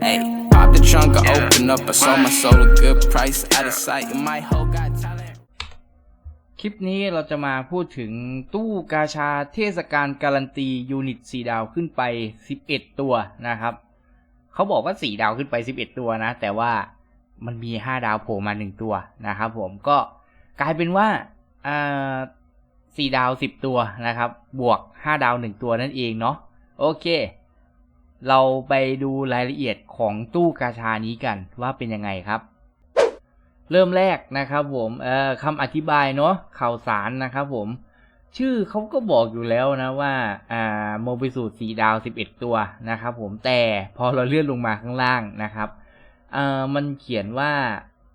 Hey, pop the trunk, I open up. I sold my soul a good price. Out of sight, and my hoe got talent. คลิปนี้เราจะมาพูดถึงตู้กาชาเทศกาลการันตียูนิต 4 ดาวขึ้นไป 11 ตัวนะครับ เขาบอกว่า 4 ดาวขึ้นไป 11 ตัวนะ แต่ว่ามันมี 5 ดาวโผล่มา 1 ตัวนะครับผมก็กลายเป็นว่าอ่า4ดาว10ตัวนะครับ บวก5ดาว1ตัวนั่นเองเนาะโอเค เราไปดูรายละเอียดของตู้กาชานี้กันว่าเป็นยังไงครับ เริ่มแรกนะครับผมเอ่อคำอธิบายเนาะข่าวสารนะครับผม ชื่อเขาก็บอกอยู่แล้วนะว่าอ่าโมบิสูตรสีดาว 11 ตัวนะครับผมแต่พอเราเลื่อนลงมาข้างล่างนะครับเอ่อมันเขียนว่า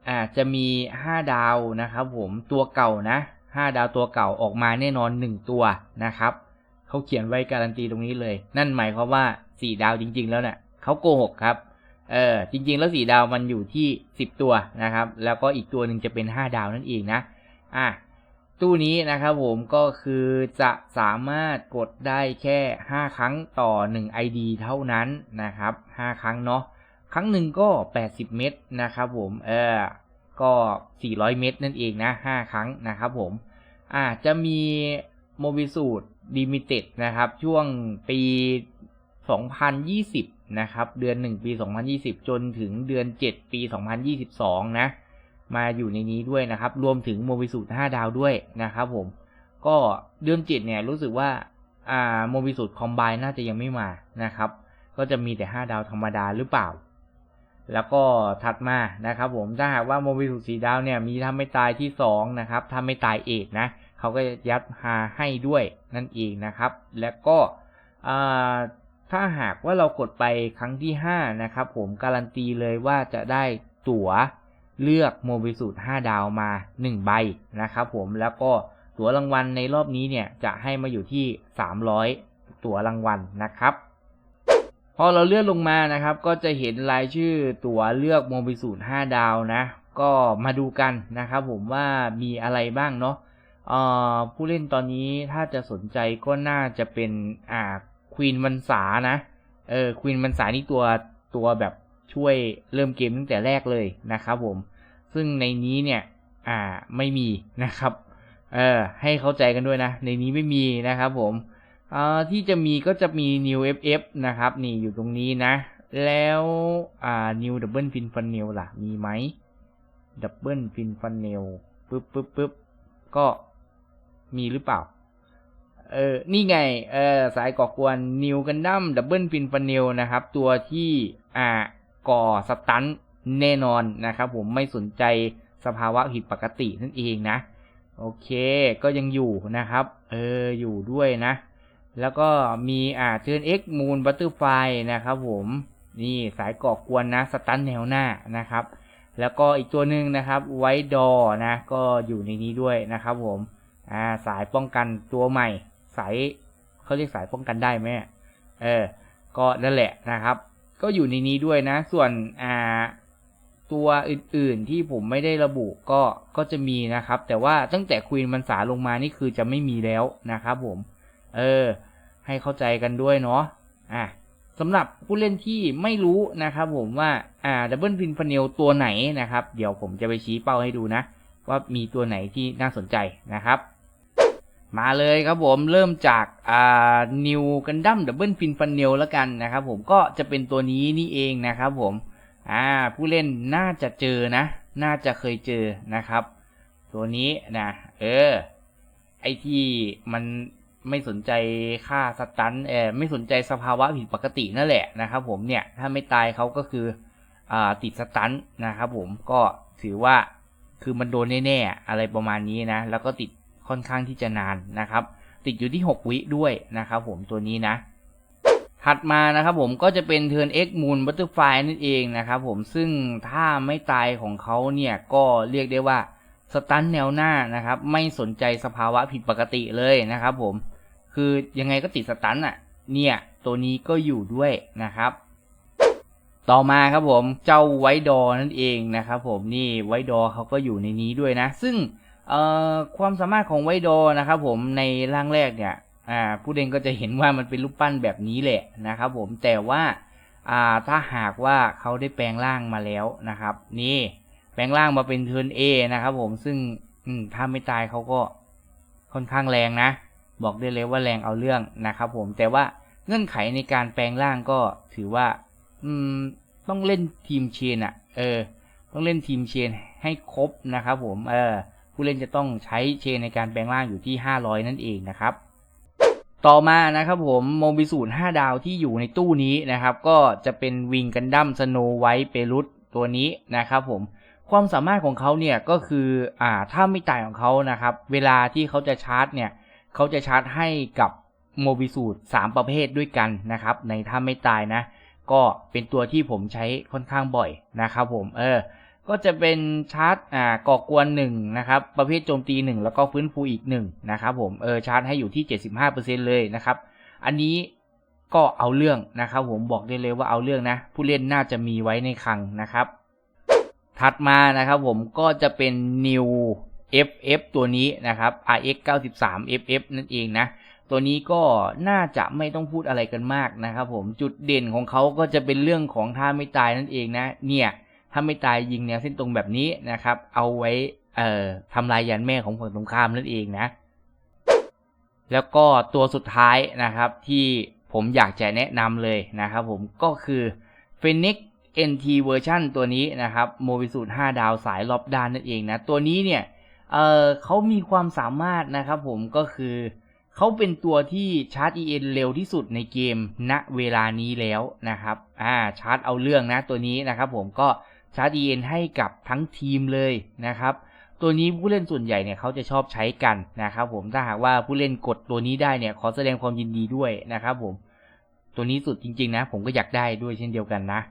อ่าจะมี 5 ดาวนะครับผมตัวเก่านะ 5 ดาวตัวเก่าออกมาแน่นอน 1 ตัวนะครับเขาเขียนไว้การันตีตรงนี้เลย นั่นหมายความว่า 4ดาวจริง ๆ แล้วเนะ่ยเขาโกหกครับเออจริง ๆ แล้วสี่ดาวมันอยู่ที่สิบตัวนะครับ แล้วก็อีกตัวหนึ่งจะเป็นห้าดาวนั่นเองนะอะตู้นี้นะครับผมก็คือจะสามารถกดได้แค่ห้าครั้งต่อหนึ่ง ID เท่านั้นนะครับห้าครั้งเนาะครั้งหนึ่งก็แปดสิบเม็ดนะครับผมเออก็สี่ร้อยเม็ดนั่นเองนะห้าครั้งนะครับผมอะจะมีโมบิสูตรดิมิเต็ดนะครับ ช่วงปี 2020 นะครับ เดือน 1 ปี 2020 จนถึงเดือน 7 ปี 2022 นะ มาอยู่ในนี้ด้วยนะครับ รวมถึงโมบิสูตร5ดาวด้วยนะครับผม ก็เดือน 7 เนี่ย รู้สึกว่า อ่า โมบิสูตรคอมไบน่าจะยังไม่มานะครับ ก็จะมีแต่ 5 ดาวธรรมดาหรือเปล่า แล้วก็ถัดมานะครับผม ถ้าหากว่าโมบิสูตรสีดาวเนี่ย มีถ้าไม่ตายที่ 2 นะครับถ้าไม่ตายเอกนะ เขาก็จะยัดฮาให้ด้วยนั่นเองนะครับ แล้วก็ อ่า ถ้าหากว่าเรากดไปครั้งที่ 5 นะครับ ผมการันตีเลยว่าจะได้ตั๋วเลือกโมบิสูตร5ดาวมา 1 ใบนะครับผมแล้วก็ตั๋วรางวัลในรอบนี้เนี่ยจะให้มาอยู่ที่ 300 ตั๋วรางวัลนะครับ พอเราเลื่อนลงมานะครับก็จะเห็นรายชื่อตั๋วเลือกโมบิสูตร5ดาวนะ ก็มาดูกันนะครับผมว่ามีอะไรบ้างเนาะผู้เล่นตอนนี้ถ้าจะสนใจก็น่าจะเป็นอ่า ควีนมันสานะเออควีนมันสานี่ตัวตัวแบบช่วยเริ่มเกมตั้งแต่แรกเลยนะครับผม ซึ่งในนี้เนี่ยอ่าไม่มีนะครับเออให้เข้าใจกันด้วยนะ ในนี้ไม่มีนะครับผมเอ่าที่จะมีก็จะมี New FF นะครับ นี่อยู่ตรงนี้นะ แล้วอ่า New Double Fin f u n n e l ล่ะ มีไหม Double Fin f u n n e l ปึ๊บปึ๊บปึ๊บก็มีหรือเปล่า เออ นี่ไง เออ สายก่อกวนนิวกันดั้มดับเบิลฟินฟันเนลนะครับ ตัวที่ อ่า ก่อสตันแน่นอนนะครับ ผมไม่สนใจสภาวะผิดปกตินั่นเองนะ โอเค ก็ยังอยู่นะครับ เออ อยู่ด้วยนะ แล้วก็มีอ่าเทิร์นเอ็กมูนบัตเตอร์ไฟนะครับผม นี่สายก่อกวนนะ สตันแนวหน้านะครับ แล้วก็อีกตัวหนึ่งนะครับ ไวดอนะ ก็อยู่ในนี้ด้วยนะครับผม อ่า สายป้องกันตัวใหม่ สายเขาเรียกสายป้องกันได้ไหมเออ ก็นั่นแหละนะครับ ก็อยู่ในนี้ด้วยนะ ส่วนอ่าตัวอื่นๆที่ผมไม่ได้ระบุก็ก็จะมีนะครับ แต่ว่าตั้งแต่ควีนมันสาลงมานี่คือจะไม่มีแล้วนะครับผม เออ ให้เข้าใจกันด้วยเนาะอะสำหรับผู้เล่นที่ไม่รู้นะครับผมว่าอ่าดับเบิลฟินฟ n นเนลตัวไหนนะครับ เดี๋ยวผมจะไปชี้เป้าให้ดูนะ ว่ามีตัวไหนที่น่าสนใจนะครับ มาเลยครับผมเริ่มจากอ่านิวกันดั้มดับเบิลฟินฟันเนลแล้วกันนะครับผมก็จะเป็นตัวนี้นี่เองนะครับผมอ่าผู้เล่นน่าจะเจอนะ น่าจะเคยเจอนะครับ ตัวนี้นะเออไอที่มันไม่สนใจค่าสตันเออไม่สนใจสภาวะผิดปกตินั่นแหละนะครับผมเนี่ยถ้าไม่ตายเขาก็คืออ่าติดสตันนะครับผมก็ถือว่าคือมันโดนแน่ๆอะไรประมาณนี้นะ แล้วก็ติด ค่อนข้างที่จะนานนะครับ ติดอยู่ที่ 6 วิด้วยนะครับผมตัวนี้นะ ถัดมานะครับผมก็จะเป็นเทิร์น X Moon Butterfly นั่นเองนะครับผมซึ่งถ้าไม่ตายของเขาเนี่ยก็เรียกได้ว่าสตันแนวหน้านะครับ ไม่สนใจสภาวะผิดปกติเลยนะครับผมคือยังไงก็ติดสตันอะเนี่ยตัวนี้ก็อยู่ด้วยนะครับ ต่อมาครับผมเจ้าไวดอนั่นเองนะครับผมนี่ไวดอเขาก็อยู่ในนี้ด้วยนะ ซึ่ง เอ่อความสามารถของไวโดนะครับผมในร่างแรกเนี่ยอ่าผู้เล่นก็จะเห็นว่ามันเป็นรูปปั้นแบบนี้แหละนะครับผมแต่ว่าอ่าถ้าหากว่าเขาได้แปลงร่างมาแล้วนะครับ นี่แปลงร่างมาเป็นเทิร์นเอนะครับผมซึ่งอืถ้าไม่ตายเขาก็ค่อนข้างแรงนะ บอกได้เลยว่าแรงเอาเรื่องนะครับผมแต่ว่าเงื่อนไขในการแปลงร่างก็ถือว่า อืมต้องเล่นทีมเชนอะ่ะ เออ ต้องเล่นทีมเชนให้ครบนะครับผม เออ ผู้เล่นจะต้องใช้เชนในการแปลงร่างอยู่ที่ 500 นั่นเองนะครับ ต่อมานะครับผมโมบิสูตร5ดาวที่อยู่ในตู้นี้นะครับ ก็จะเป็นวิงกันดั้มสโนไวท์เปรุตตัวนี้นะครับผมความสามารถของเขาเนี่ยก็คืออ่าถ้าไม่ตายของเขานะครับ เวลาที่เขาจะชาร์จเนี่ยเขาจะชาร์จให้กับโมบิสูตร3ประเภทด้วยกันนะครับ ในถ้าไม่ตายนะ ก็เป็นตัวที่ผมใช้ค่อนข้างบ่อยนะครับผมเออ ก็จะเป็นชาร์จอ่าก่อกวนหนึ่งนะครับประเภทโจมตีหนึ่งแล้วก็ฟื้นฟูอีกหนึ่งนะครับผมเออชาร์จให้อยู่ที่ 75%เลยนะครับ อันนี้ก็เอาเรื่องนะครับผมบอกได้เลยว่าเอาเรื่องนะ ผู้เล่นน่าจะมีไว้ในคลังนะครับ ถัดมานะครับผมก็จะเป็น New FF ตัวนี้นะครับ RX 93 FF นั่นเองนะ ตัวนี้ก็น่าจะไม่ต้องพูดอะไรกันมากนะครับผมจุดเด่นของเขาก็จะเป็นเรื่องของท่าไม่ตายนั่นเองนะ เนี่ย ถ้าไม่ตายยิงแนวเส้นตรงแบบนี้นะครับ เอาไว้เอ่อทำลายยันแม่ของฝั่งตรงข้ามนั่นเองนะ แล้วก็ตัวสุดท้ายนะครับที่ผมอยากจะแนะนำเลยนะครับผมก็คือ Phoenix NT เวอร์ชันตัวนี้นะครับโมบิสูตร5ดาวสายรอบด้านนั่นเองนะ ตัวนี้เนี่ยเอ่อเขามีความสามารถนะครับผมก็คือเขาเป็นตัวที่ชาร์จ EN เร็วที่สุดในเกมณเวลานี้แล้วนะครับอ่าชาร์จเอาเรื่องนะตัวนี้นะครับผมก็ ชาร์จ EN ให้กับทั้งทีมเลยนะครับ ตัวนี้ผู้เล่นส่วนใหญ่เนี่ยเขาจะชอบใช้กันนะครับผมถ้าหากว่าผู้เล่นกดตัวนี้ได้เนี่ยขอแสดงความยินดีด้วยนะครับผมตัวนี้สุดจริงๆนะ ผมก็อยากได้ด้วยเช่นเดียวกันนะ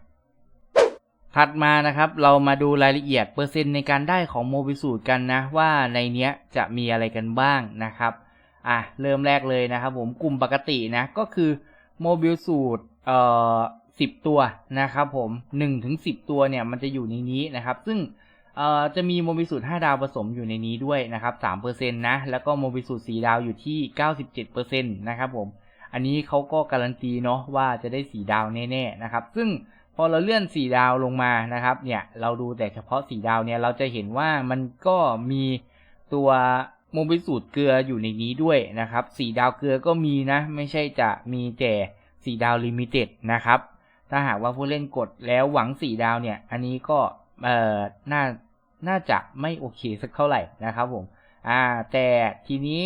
ถัดมานะครับเรามาดูรายละเอียดเปอร์เซ็นต์ในการได้ของโมบิสูตรกันนะ ว่าในเนี้ยจะมีอะไรกันบ้างนะครับอะเริ่มแรกเลยนะครับผมกลุ่มปกตินะก็คือโมบิลสูตรเอ่อ สิบตัวนะครับผมหนึ่งถึงสิบตัวเนี่ยมันจะอยู่ในนี้นะครับ ซึ่งจะมีโมบิสูตรห้าดาวผสมอยู่ในนี้ด้วยนะครับสามเปอร์เซ็นต์นะ แล้วก็โมบิสูตรสี่ดาวอยู่ที่เก้าสิบเจ็ดเปอร์เซ็นต์นะครับผม อันนี้เขาก็การันตีเนาะว่าจะได้สีดาวแน่ๆนะครับ ซึ่งพอเราเลื่อนสีดาวลงมานะครับ เนี่ยเราดูแต่เฉพาะสีดาวเนี่ยเราจะเห็นว่ามันก็มีตัวโมบิสูตรเกลืออยู่ในนี้ด้วยนะครับสีดาวเกลือก็มีนะ ไม่ใช่จะมีแต่สีดาวลิมิเต็ดนะครับ ถ้าหากว่าผู้เล่นกดแล้วหวังสี่ดาวเนี่ย อันนี้ก็เอ่อน่าน่าจะไม่โอเคสักเท่าไหร่นะครับผม อ่า แต่ทีนี้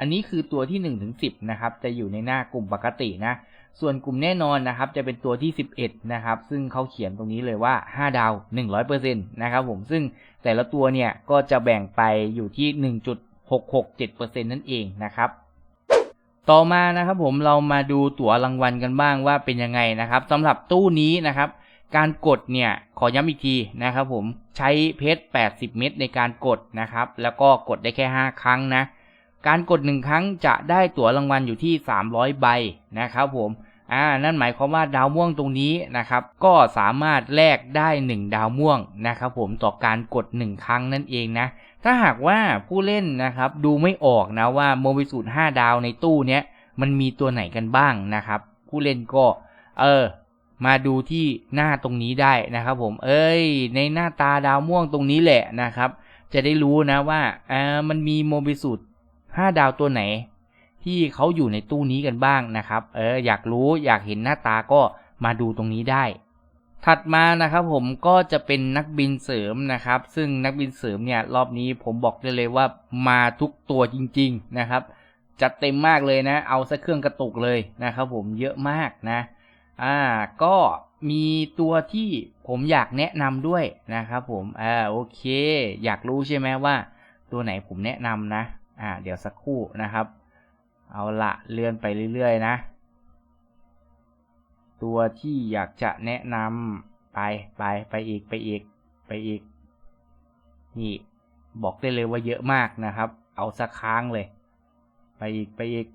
อันนี้คือตัวที่1นถึงสินะครับ จะอยู่ในหน้ากลุ่มปกตินะ ส่วนกลุ่มแน่นอนนะครับ จะเป็นตัวที่ 11 นะครับ ซึ่งเขาเขียนตรงนี้เลยว่า 5 ดาว 100%นะครับผม ซึ่งแต่ละตัวเนี่ยก็จะแบ่งไปอยู่ที่ 1.667%นั่นเองนะครับ ต่อมานะครับผมเรามาดูตั๋วรางวัลกันบ้างว่าเป็นยังไงนะครับสำหรับตู้นี้นะครับ การกดเนี่ยขอย้ำอีกทีนะครับผมใช้เพชร 80 เม็ดในการกดนะครับ แล้วก็กดได้แค่ 5 ครั้งนะ การกด 1 ครั้งจะได้ตั๋วรางวัลอยู่ที่ 300 ใบนะครับผม อ่านั่นหมายความว่าดาวม่วงตรงนี้นะครับ ก็สามารถแลกได้ 1 ดาวม่วงนะครับ ผมต่อการกด 1 ครั้งนั่นเองนะ ถ้าหากว่าผู้เล่นนะครับ ดูไม่ออกนะว่าโมบิสูตร5ดาวในตู้เนี้ยมันมีตัวไหนกันบ้างนะครับ ผู้เล่นก็ เออ มาดูที่หน้าตรงนี้ได้นะครับ ผม เอ้ย ในหน้าตาดาวม่วงตรงนี้แหละนะครับ จะได้รู้นะว่าอ่ามันมีโมบิสูตร5ดาวตัวไหน ที่เขาอยู่ในตู้นี้กันบ้างนะครับ เอออยากรู้อยากเห็นหน้าตาก็มาดูตรงนี้ได้ ถัดมานะครับผมก็จะเป็นนักบินเสริมนะครับ ซึ่งนักบินเสริมเนี่ยรอบนี้ผมบอกได้เลยว่ามาทุกตัวจริง ๆนะครับ จัดเต็มมากเลยนะ เอาซะเครื่องกระตุกเลยนะครับผมเยอะมากนะอ่าก็มีตัวที่ผมอยากแนะนำด้วยนะครับผมอ่าโอเค อยากรู้ใช่ไหมว่า ตัวไหนผมแนะนำนะอ่าเดี๋ยวสักครู่นะครับ เอาละเลื่อนไปเรื่อยๆนะ ตัวที่อยากจะแนะนำไปไปไปอีกไปอีกไปอีก นี่บอกได้เลยว่าเยอะมากนะครับ เอาสักค้างเลย ไปอีกไปอีก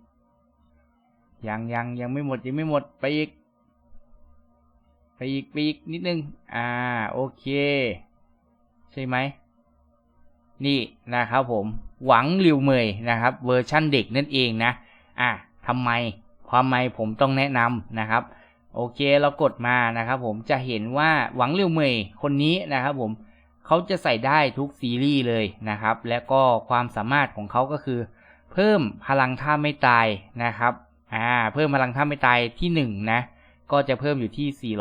ยังยังยังไม่หมดยังไม่หมดไปอีก ไปอีกไปอีกนิดนึง อ่าโอเค ใช่ไหม นี่นะครับผม หวังริวเมยนะครับเวอร์ชั่นเด็กนั่นเองนะอะทำไมความไมผมต้องแนะนำนะครับโอเคเรากดมานะครับผมจะเห็นว่าหวังเลียวเมยคนนี้นะครับผมเขาจะใส่ได้ทุกซีรีส์เลยนะครับ และก็ความสามารถของเขาก็คือ เพิ่มพลังท่าไม่ตายนะครับอ่าเพิ่มพลังท่าไม่ตายที่ 1นงนะก็จะเพิ่มอยู่ที่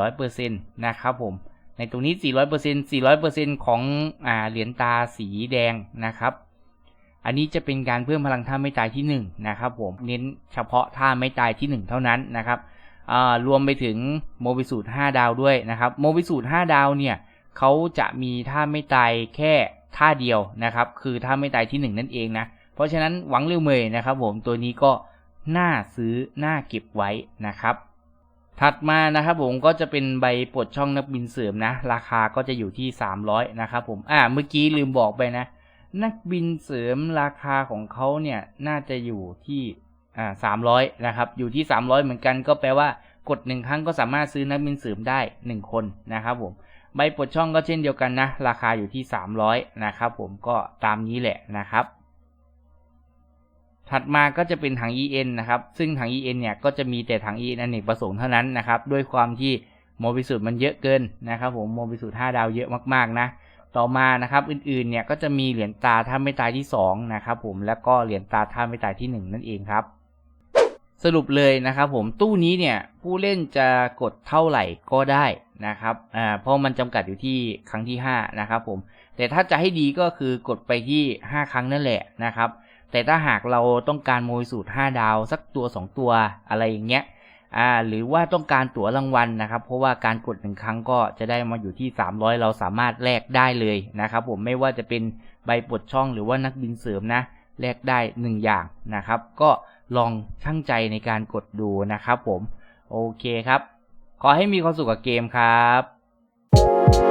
400%นะครับผมในตรงนี้ 400% 400%ของอ่าเหรียญตาสีแดงนะครับ อันนี้จะเป็นการเพิ่มพลังท่าไม่ตายที่1นงนะครับผมเน้นเฉพาะท่าไม่ตายที่ 1 เท่านั้นนะครับรวมไปถึงโมบิสูตร5ดาวด้วยนะครับโมบิสูตร5ดาวเนี่ยเขาจะมีท่าไม่ตายแค่ท่าเดียวนะครับคือท่าไม่ตายที่ 1 นั่นเองนะเพราะฉะนั้นหวังเร็วเมยนะครับผมตัวนี้ก็น่าซื้อน่าเก็บไว้นะครับ ถัดมานะครับผมก็จะเป็นใบปลดช่องนักบินเสริมนะ ราคาก็จะอยู่ที่ 300นะครับผมอ่าเมื่อกี้ลืมบอกไปนะ นักบินเสริมราคาของเขาเนี่ยน่าจะอยู่ที่อ่าสามร้อยนะครับ อยู่ที่300เหมือนกันก็แปลว่ากดหนึ่งครั้งก็สามารถซื้อนักบินเสริมได้1คนนะครับผมใบปลดช่องก็เช่นเดียวกันนะ ราคาอยู่ที่ 300 นะครับผมก็ตามนี้แหละนะครับ ถัดมาก็จะเป็นถัง EN นะครับ ซึ่งถัง EN เนี่ยก็จะมีแต่ถัง EN อเนกประสงค์เท่านั้นนะครับ ด้วยความที่โมบิสูตรมันเยอะเกินนะครับผมโมบิสูตร5ดาวเยอะมากๆนะ ต่อมานะครับอื่นๆเนี่ยก็จะมีเหรียญตาท่าไม่ตายที่2นะครับผมแล้วก็เหรียญตาท่าไม่ตายที่ 1 นั่นเองครับ สรุปเลยนะครับผมตู้นี้เนี่ยผู้เล่นจะกดเท่าไหร่ก็ได้นะครับอ่าเพราะมันจำกัดอยู่ที่ครั้งที่5นะครับผมแต่ถ้าจะให้ดีก็คือกดไปที่ 5 ครั้งนั่นแหละนะครับแต่ถ้าหากเราต้องการโมยสูตร 5 ดาว สักตัว 2 ตัวอะไรอย่างเงี้ย อ่าหรือว่าต้องการตั๋วรางวัลนะครับ เพราะว่าการกดหนึ่งครั้งก็จะได้มาอยู่ที่ 300 เราสามารถแลกได้เลยนะครับผมไม่ว่าจะเป็นใบปลดช่องหรือว่านักบินเสริมนะแลกได้ 1 อย่างนะครับ ก็ลองช่างใจในการกดดูนะครับผม โอเคครับ ขอให้มีความสุขกับเกมครับ